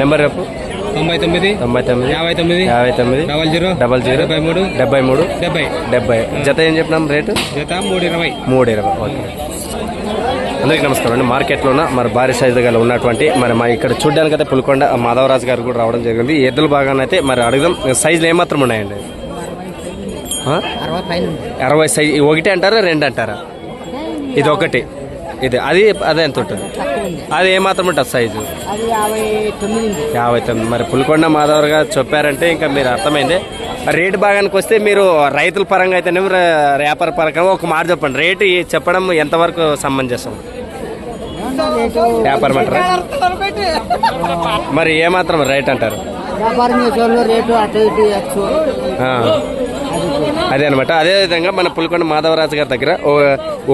Number రేపు తొంభై తొమ్మిది తొంభై తొమ్మిది యాభై తొమ్మిది యాభై తొమ్మిది డబల్ జీరో డబల్ జీరో డెబ్బై మూడు డెబ్బై మూడు డెబ్బై. డెబ్బై. జత ఏం చెప్పినాం రేటు? జత మూడు ఇరవై. మూడు ఇరవై ఓకే. అందరికీ నమస్కారం అండి. మార్కెట్లోన మరి భారీ సైజు గల ఉన్నటువంటి మరి మా ఇక్కడ చూడడానికి అయితే పులికొండ మాధవరాజు గారు కూడా రావడం జరిగింది. ఎద్దుల భాగాన్ని అయితే మరి అడుగుదాం. సైజులు ఏమాత్రం ఉన్నాయండి. అరవై సైజు ఒకటి అంటారా రెండు అంటారా? ఇది ఒకటి. ఇది అది అదే ఎంత ఉంటుంది? అది ఏమాత్రం ఉంటుంది సైజు యాభై తొమ్మిది మరి పులికొండ మాధవర్ గారు చెప్పారంటే ఇంకా మీరు అర్థమైంది. రేటు భాగానికి వస్తే మీరు రైతుల పరంగా అయితేనే వ్యాపార పరంగా ఒక మాట చెప్పండి. రేటు చెప్పడం ఎంతవరకు సమంజసం? వ్యాపారం అంటారా? మరి ఏమాత్రం రేట్ అంటారు? రేటు అదే అనమాట అదే విధంగా మన పులికొండ మాధవరాజు గారి దగ్గర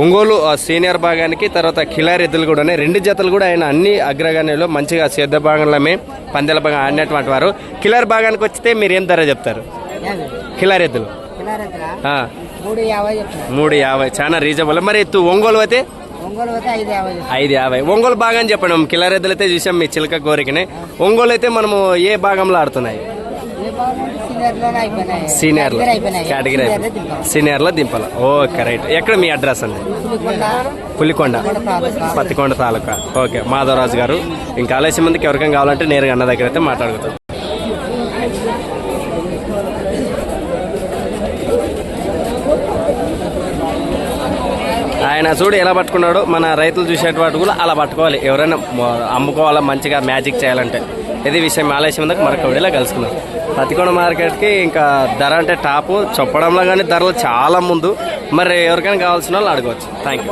ఒంగోలు సీనియర్ భాగానికి తర్వాత కిలారి ఎద్దులు కూడా ఉన్నాయి. రెండు జతలు కూడా ఆయన అన్ని అగ్రగాణిలో మంచిగా సిద్ధ భాగంలోనే పందెల భాగం ఆడినటువంటి వారు. కిలారి భాగానికి వచ్చితే మీరు ఏం ధర చెప్తారు? కిలారి ఎద్దులు. మూడు యాభై చాలా రీజనబుల్. మరి ఒంగోలు అయితే? ఐదు యాభై ఒంగోలు భాగం చెప్పండి. మనం కిలారి ఎద్దులు అయితే చూసాం మీ చిలక కోరికనే. ఒంగోలు అయితే మనము ఏ భాగంలో ఆడుతున్నాయి? సీనియర్లో. కేటగిరీ సీనియర్లో దింపాలి. ఓకే రైట్ ఎక్కడ మీ అడ్రస్ అండి? పులికొండ. పత్తికొండ తాలూకా. ఓకే మాధవరాజు గారు. ఇంకా ఆలస్యం మందికి ఎవరికైనా కావాలంటే నేరుగా అన్న దగ్గర అయితే మాట్లాడుకుంటాం ఆయన చూడు ఎలా పట్టుకున్నాడు మన రైతులు చూసేటువంటి కూడా అలా పట్టుకోవాలి. ఎవరైనా అమ్ముకోవాలా మంచిగా మ్యాజిక్ చేయాలంటే. ఇది విషయం ఆలస్యం ఉందా మరొక విడిలో కలుసుకున్నాం పత్తికొండ మార్కెట్కి ఇంకా ధర అంటే టాపు చెప్పడంలో కానీ ధరలు చాలా ముందు. మరి ఎవరికైనా కావాల్సిన వాళ్ళు అడగవచ్చు. Thank you